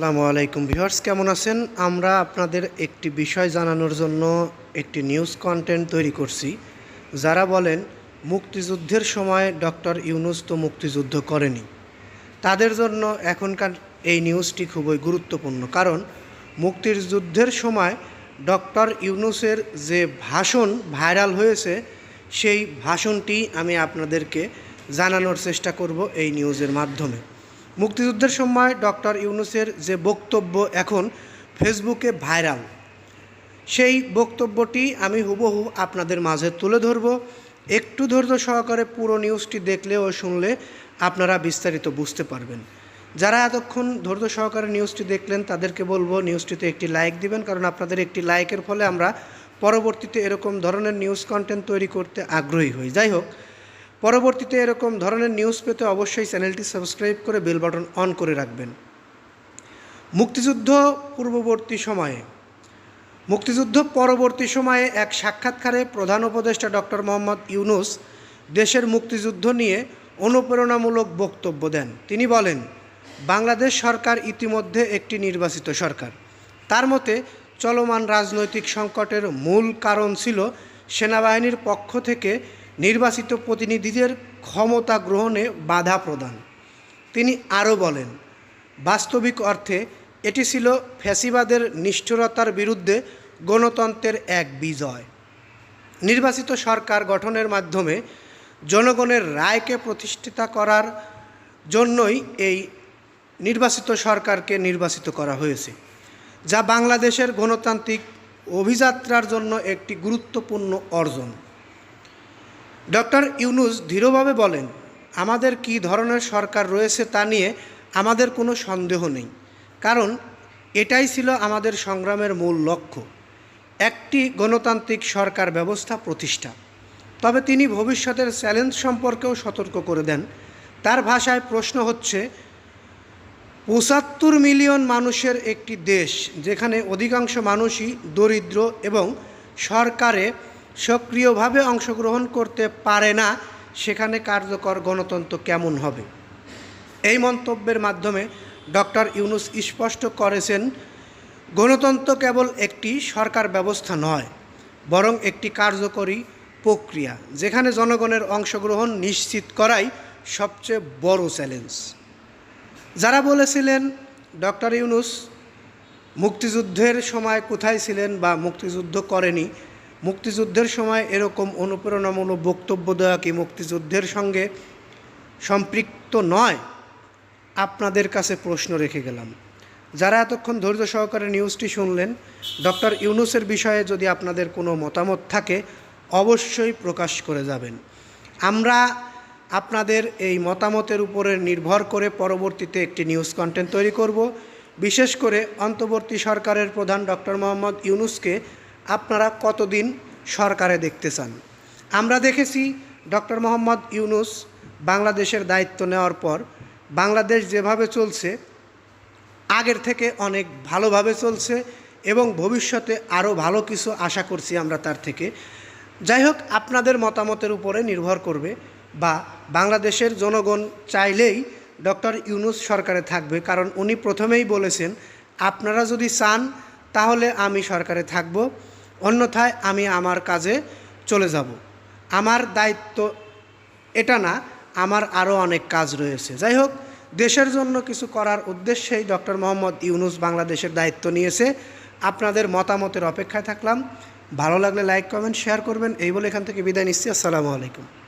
আসসালামু আলাইকুম ভিউয়ার্স, কেমন আছেন? আমরা আপনাদের একটি বিষয় জানানোর জন্য একটি নিউজ কন্টেন্ট তৈরি করছি। যারা বলেন, মুক্তিযুদ্ধের সময় ডক্টর ইউনুস তো মুক্তিযুদ্ধ করেনি। তাদের জন্য এখনকার এই নিউজটি খুবই গুরুত্বপূর্ণ। কারণ মুক্তির যুদ্ধের সময় ডক্টর ইউনুসের যে ভাষণ ভাইরাল হয়েছে, সেই ভাষণটি আমি আপনাদেরকে জানানোর চেষ্টা করব এই নিউজের মাধ্যমে। মুক্তিযুদ্ধের সময় ডক্টর ইউনুসের যে বক্তব্য এখন ফেসবুকে ভাইরাল, সেই বক্তব্যটি আমি হুবহু আপনাদের মাঝে তুলে ধরব। একটু ধৈর্য সহকারে পুরো নিউজটি দেখলে ও শুনলে আপনারা বিস্তারিত বুঝতে পারবেন। যারা এতক্ষণ ধৈর্য সহকারে নিউজটি দেখলেন, তাদেরকে বলব নিউজটিতে একটি লাইক দিবেন, কারণ আপনাদের একটি লাইকের ফলে আমরা পরবর্তীতে এরকম ধরনের নিউজ কন্টেন্ট তৈরি করতে আগ্রহী হই। যাই হোক পরবর্তীতে এরকম ধরনের নিউজ পেতে অবশ্যই চ্যানেলটি সাবস্ক্রাইব করে বেল বাটন অন করে রাখবেন। মুক্তিযুদ্ধ পূর্ববর্তী সময়ে। মুক্তিযুদ্ধ পরবর্তী সময়ে এক সাক্ষাৎকারে প্রধান উপদেষ্টা ডক্টর মোহাম্মদ ইউনুস দেশের মুক্তিযুদ্ধ নিয়ে অনুপ্রেরণামূলক বক্তব্য দেন। তিনি বলেন, বাংলাদেশ সরকার ইতিমধ্যে একটি নির্বাচিত সরকার। তার মতে, চলমান রাজনৈতিক সংকটের মূল কারণ ছিল সেনাবাহিনীর পক্ষ থেকে নির্বাচিত প্রতিনিধিদের ক্ষমতা গ্রহণে বাধা প্রদান। তিনি আরও বলেন, বাস্তবিক অর্থে এটি ছিল ফ্যাসিবাদের নিষ্ঠুরতার বিরুদ্ধে গণতন্ত্রের এক বিজয়। নির্বাচিত সরকার গঠনের মাধ্যমে জনগণের রায়কে প্রতিষ্ঠিতা করার জন্যই এই নির্বাচিত সরকারকে নির্বাচিত করা হয়েছে, যা বাংলাদেশের গণতান্ত্রিক অভিযাত্রার জন্য একটি গুরুত্বপূর্ণ অর্জন। ডক্টর ইউনুস দৃঢ়ভাবে বলেন, আমাদের কী ধরনের সরকার রয়েছে তা নিয়ে আমাদের কোনো সন্দেহ নেই। কারণ এটাই ছিল আমাদের সংগ্রামের মূল লক্ষ্য। একটি গণতান্ত্রিক সরকার ব্যবস্থা প্রতিষ্ঠা। তবে তিনি ভবিষ্যতের চ্যালেঞ্জ সম্পর্কেও সতর্ক করে দেন। তার ভাষায় প্রশ্ন হচ্ছে, পঁচাত্তর মিলিয়ন মানুষের একটি দেশ, যেখানে অধিকাংশ মানুষই দরিদ্র এবং সরকারে সক্রিয়ভাবে অংশগ্রহণ করতে পারে না, সেখানে কার্যকর গণতন্ত্র কেমন হবে? এই মন্তব্যের মাধ্যমে ডক্টর ইউনুস স্পষ্ট করেছেন, গণতন্ত্র কেবল একটি সরকার ব্যবস্থা নয়, বরং একটি কার্যকরী প্রক্রিয়া, যেখানে জনগণের অংশগ্রহণ নিশ্চিত করাই সবচেয়ে বড় চ্যালেঞ্জ। যারা বলেছিলেন, ডক্টর ইউনুস মুক্তিযুদ্ধের সময় কোথায় ছিলেন বা মুক্তিযুদ্ধ করেনি মুক্তিযুদ্ধের সময় এরকম অনুপ্রেরণামূলক বক্তব্য দেওয়া কি মুক্তিযুদ্ধের সঙ্গে সম্পৃক্ত নয়? আপনাদের কাছে প্রশ্ন রেখে গেলাম। যারা এতক্ষণ ধৈর্য সহকারে নিউজটি শুনলেন, ডক্টর ইউনুসের বিষয়ে যদি আপনাদের কোনো মতামত থাকে, অবশ্যই প্রকাশ করে যাবেন। আমরা আপনাদের এই মতামতের উপরে নির্ভর করে পরবর্তীতে একটি নিউজ কন্টেন্ট তৈরি করব। বিশেষ করে অন্তর্বর্তী সরকারের প্রধান ডক্টর মোহাম্মদ ইউনুসকে আপনারা কতদিন সরকারে দেখতে চান? আমরা দেখেছি ডক্টর মোহাম্মদ ইউনুস বাংলাদেশের দায়িত্ব নেওয়ার পর বাংলাদেশ যেভাবে চলছে, আগের থেকে অনেক ভালোভাবে চলছে এবং ভবিষ্যতে আরও ভালো কিছু আশা করছি আমরা তার থেকে। যাই হোক, আপনাদের মতামতের উপরে নির্ভর করবে বা বাংলাদেশের জনগণ চাইলেই ডক্টর ইউনুস সরকারে থাকবে, কারণ উনি প্রথমেই বলেছেন, আপনারা যদি চান তাহলে আমি সরকারে থাকব। অন্যথায় আমি আমার কাজে চলে যাব। আমার দায়িত্ব এটা না, আমার আরও অনেক কাজ রয়েছে। যাই হোক, দেশের জন্য কিছু করার উদ্দেশ্যেই ডক্টর মোহাম্মদ ইউনুস বাংলাদেশের দায়িত্ব নিয়েছে। আপনাদের মতামতের অপেক্ষায় থাকলাম। ভালো লাগলে লাইক, কমেন্ট, শেয়ার করবেন। এই বলে এখান থেকে বিদায় নিচ্ছি। আসসালামু আলাইকুম।